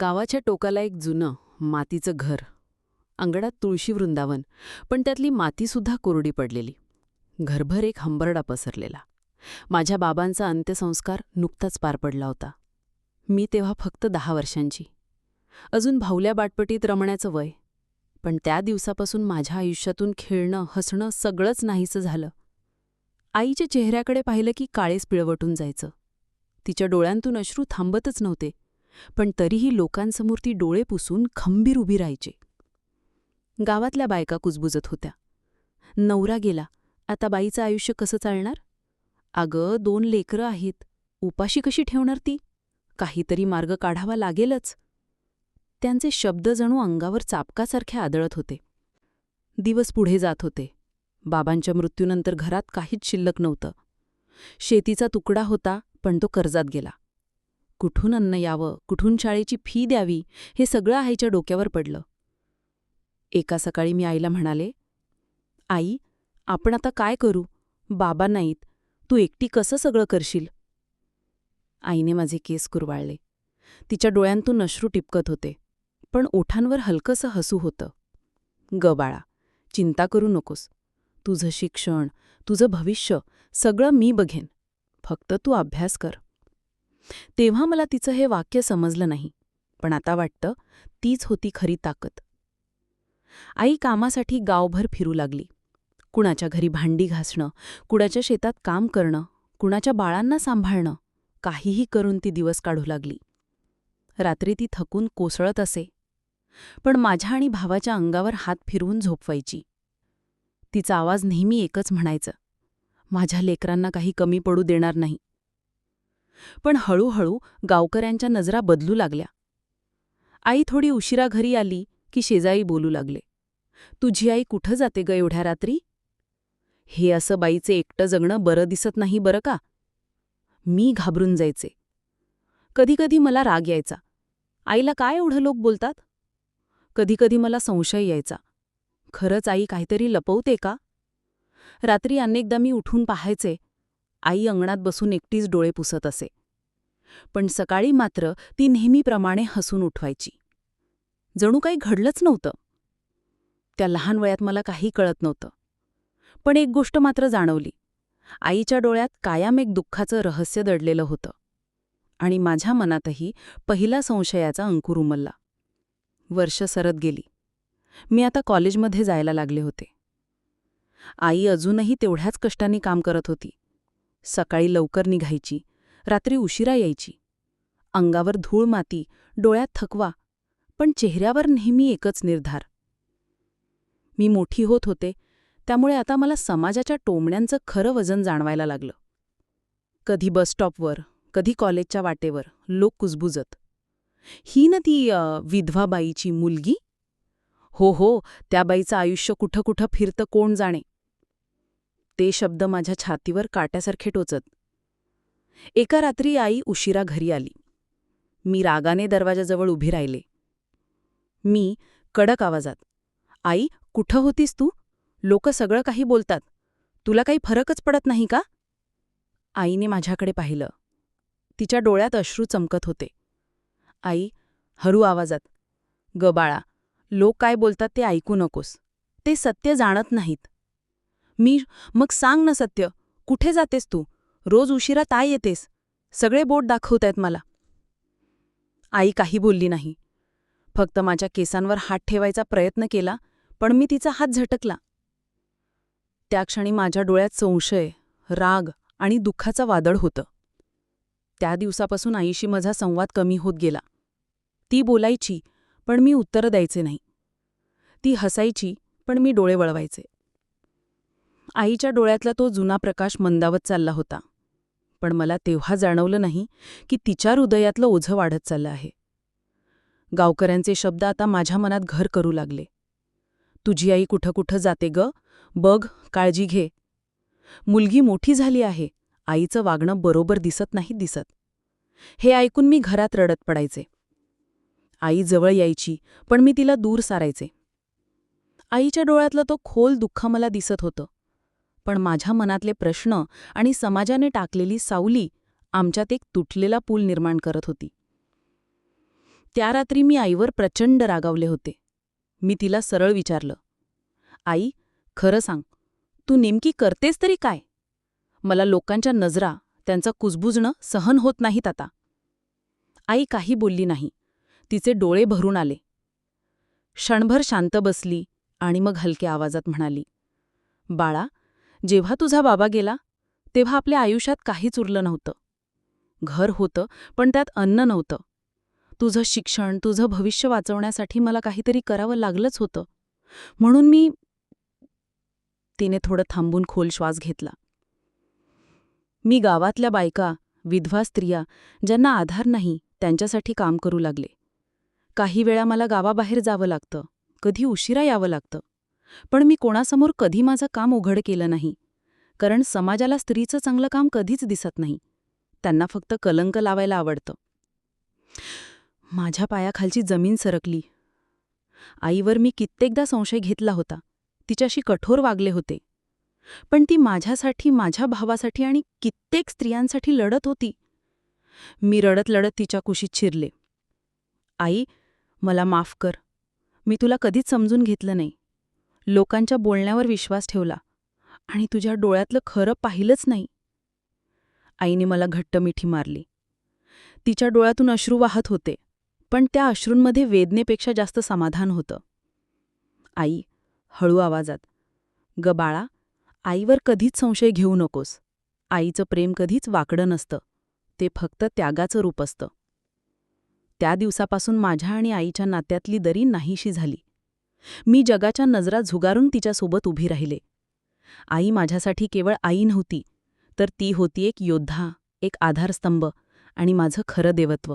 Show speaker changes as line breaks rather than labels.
गावाच्या टोकाला एक जुनं मातीचं घर. अंगणात तुळशी वृंदावन पण त्यातली मातीसुद्धा कोरडी पडलेली. घरभर एक हंबरडा पसरलेला. माझ्या बाबांचा अंत्यसंस्कार नुकताच पार पडला होता. मी तेव्हा फक्त दहा वर्षांची. अजून भावल्या बाटपटीत रमण्याचं वय. पण त्या दिवसापासून माझ्या आयुष्यातून खेळणं हसणं सगळंच नाहीसं झालं. आईच्या चेहऱ्याकडे पाहिलं की काळेस पिळवटून जायचं. तिच्या डोळ्यांतून अश्रू थांबतच नव्हते. पण तरीही लोकांसमोर ती डोळे पुसून खंबीर उभी राहायचे. गावातल्या बायका कुजबुजत होत्या. नवरा गेला. आता बाईचं आयुष्य कसं चालणार? अगं दोन लेकरं आहेत. उपाशी कशी ठेवणार ती? काहीतरी मार्ग काढावा लागेलच. त्यांचे शब्द जणू अंगावर चापकासारखे आदळत होते. दिवस पुढे जात होते. बाबांच्या मृत्यूनंतर घरात काहीच शिल्लक नव्हतं. शेतीचा तुकडा होता पण तो कर्जात गेला. कुठून अन्न यावं कुठून शाळेची फी द्यावी हे सगळं आईच्या डोक्यावर पडलं. एका सकाळी मी आईला म्हणाले आई आपण आता काय करू? बाबा नाहीत. तू एकटी कसं सगळं करशील? आईने माझे केस कुरवाळले. तिच्या डोळ्यांतून अश्रू टिपकत होते पण ओठांवर हलकंसं हसू होतं. ग बाळा चिंता करू नकोस. तुझं शिक्षण तुझं भविष्य सगळं मी बघेन. फक्त तू अभ्यास कर. तेव्हा मला तिचं हे वाक्य समजलं नाही पण आता वाटतं तीच होती खरी ताकद. आई कामासाठी गावभर फिरू लागली. कुणाच्या घरी भांडी घासणं कुणाच्या शेतात काम करणं कुणाच्या बाळांना सांभाळणं काहीही करून ती दिवस काढू लागली. रात्री ती थकून कोसळत असे. पण माझ्या आणि भावाच्या अंगावर हात फिरवून झोपवायची. तिचा आवाज नेहमी एकच म्हणायचं माझ्या लेकरांना काही कमी पडू देणार नाही. पण हळूहळू गावकऱ्यांच्या नजरा बदलू लागल्या. आई थोडी उशिरा घरी आली की शेजाई बोलू लागले. तुझी आई कुठं जाते ग एवढ्या रात्री? हे असं बाईचे एकटं जगणं बरं दिसत नाही बरं का? मी घाबरून जायचे. कधीकधी मला राग यायचा. आईला काय एवढं लोक बोलतात? कधीकधी मला संशय यायचा. खरंच आई काहीतरी लपवते का? रात्री अनेकदा मी उठून पाहायचे. आई अंगणात बसून एकटीच डोळे पुसत असे. पण सकाळी मात्र ती नेहमीप्रमाणे हसून उठवायची. जणू काही घडलंच नव्हतं. त्या लहान वयात मला काही कळत नव्हतं. पण एक गोष्ट मात्र जाणवली. आईच्या डोळ्यात कायम एक दुःखाचं रहस्य दडलेलं होतं. आणि माझ्या मनातही पहिला संशयाचा अंकुर उमलला. वर्ष सरत गेली. मी आता कॉलेजमध्ये जायला लागले होते. आई अजूनही तेवढ्याच कष्टाने काम करत होती. सकाळी लवकर निघायची. रात्री उशिरा यायची. अंगावर धूळ माती डोळ्यात थकवा पण चेहऱ्यावर नेहमी एकच निर्धार. मी मोठी होत होते त्यामुळे आता मला समाजाच्या टोमण्यांचं खरं वजन जाणवायला लागलं. कधी बसस्टॉपवर कधी कॉलेजच्या वाटेवर लोक कुजबुजत. ही ना ती विधवा बाईची मुलगी? हो हो त्या बाईचं आयुष्य कुठं कुठं फिरतं कोण जाणे? ते शब्द माझ्या छातीवर काट्यासारखे टोचत. एका रात्री आई उशिरा घरी आली. मी रागाने दरवाजाजवळ उभी राहिले. मी कडक आवाजात आई कुठं होतीस तू? लोक सगळं काही बोलतात. तुला काही फरकच पडत नाही का? आईने माझ्याकडे पाहिलं. तिच्या डोळ्यात अश्रू चमकत होते. आई हरू आवाजात. ग बाळा लोक काय बोलतात ते ऐकू नकोस. ते सत्य जाणत नाहीत. मी मग सांग ना सत्य. कुठे जातेस तू? रोज उशिरा ताय येतेस. सगळे बोट दाखवतायत मला. आई काही बोलली नाही. फक्त माझ्या केसांवर हात ठेवायचा प्रयत्न केला पण मी तिचा हात झटकला. त्या क्षणी माझ्या डोळ्यात संशय राग आणि दुःखाचं वादळ होतं. त्या दिवसापासून आईशी माझा संवाद कमी होत गेला. ती बोलायची पण मी उत्तरं द्यायचे नाही. ती हसायची पण मी डोळे वळवायचे. आईच्या डोळ्यातला तो जुना प्रकाश मंदावत चालला होता. पण मला तेव्हा जाणवलं नाही की तिच्या हृदयातलं ओझं वाढत चाललं आहे. गावकऱ्यांचे शब्द आता माझ्या मनात घर करू लागले. तुझी आई कुठं कुठं जाते ग? बघ काळजी घे. मुलगी मोठी झाली आहे. आईचं वागणं बरोबर दिसत नाही दिसत. हे ऐकून मी घरात रडत पडायचे. आई जवळ यायची पण मी तिला दूर सारायचे. आईच्या डोळ्यातलं तो खोल दुःख मला दिसत होतं. पण माझ्या मनातले प्रश्न आणि समाजाने टाकलेली सावली आमच्यात एक तुटलेला पूल निर्माण करत होती. त्या रात्री मी आईवर प्रचंड रागावले होते. मी तिला सरळ विचारलं आई खरं सांग तू नेमकी करतेस तरी काय? मला लोकांच्या नजरा त्यांचं कुजबुजणं सहन होत नाहीत आता. आई काही बोलली नाही. तिचे डोळे भरून आले. क्षणभर शांत बसली आणि मग हलक्या आवाजात म्हणाली बाळा जेव्हा तुझा बाबा गेला तेव्हा आपल्या आयुष्यात काहीच उरलं नव्हतं. घर होतं पण त्यात अन्न नव्हतं. तुझं शिक्षण तुझं भविष्य वाचवण्यासाठी मला काहीतरी करावं लागलंच होतं. म्हणून मी तिने थोडं थांबून खोल श्वास घेतला. मी गावातल्या बायका विधवा स्त्रिया ज्यांना आधार नाही त्यांच्यासाठी काम करू लागले. काही वेळा मला गावाबाहेर जावं लागतं. कधी उशिरा यावं लागतं. पण मी कोणासमोर कधी माझं काम उघड केलं नाही. कारण समाजाला स्त्रीचं चांगलं काम कधीच दिसत नाही. त्यांना फक्त कलंक लावायला आवडतं. माझ्या पायाखालची जमीन सरकली. आईवर मी कित्येकदा संशय घेतला होता. तिच्याशी कठोर वागले होते. पण ती माझ्यासाठी माझ्या भावासाठी आणि कित्येक स्त्रियांसाठी लढत होती. मी रडत लढत तिच्या कुशीत शिरले. आई मला माफ कर. मी तुला कधीच समजून घेतलं नाही. लोकांच्या बोलण्यावर विश्वास ठेवला आणि तुझ्या डोळ्यातलं खरं पाहिलंच नाही. आईने मला घट्ट मिठी मारली. तिच्या डोळ्यातून अश्रू वाहत होते पण त्या अश्रूंमध्ये वेदनेपेक्षा जास्त समाधान होतं. आई हळू आवाजात ग बाळा आईवर कधीच संशय घेऊ नकोस. आईचं प्रेम कधीच वाकडं नसतं. ते फक्त त्यागाचं रूप असतं. त्या दिवसापासून माझ्या आणि आईच्या नात्यातली दरी नाहीशी झाली. मी जगाच्या नजरा झुगारून तिच्यासोबत उभी राहिले. आई माझ्यासाठी केवळ आई नव्हती तर ती होती एक योद्धा एक आधारस्तंभ आणि माझं खरं देवत्व.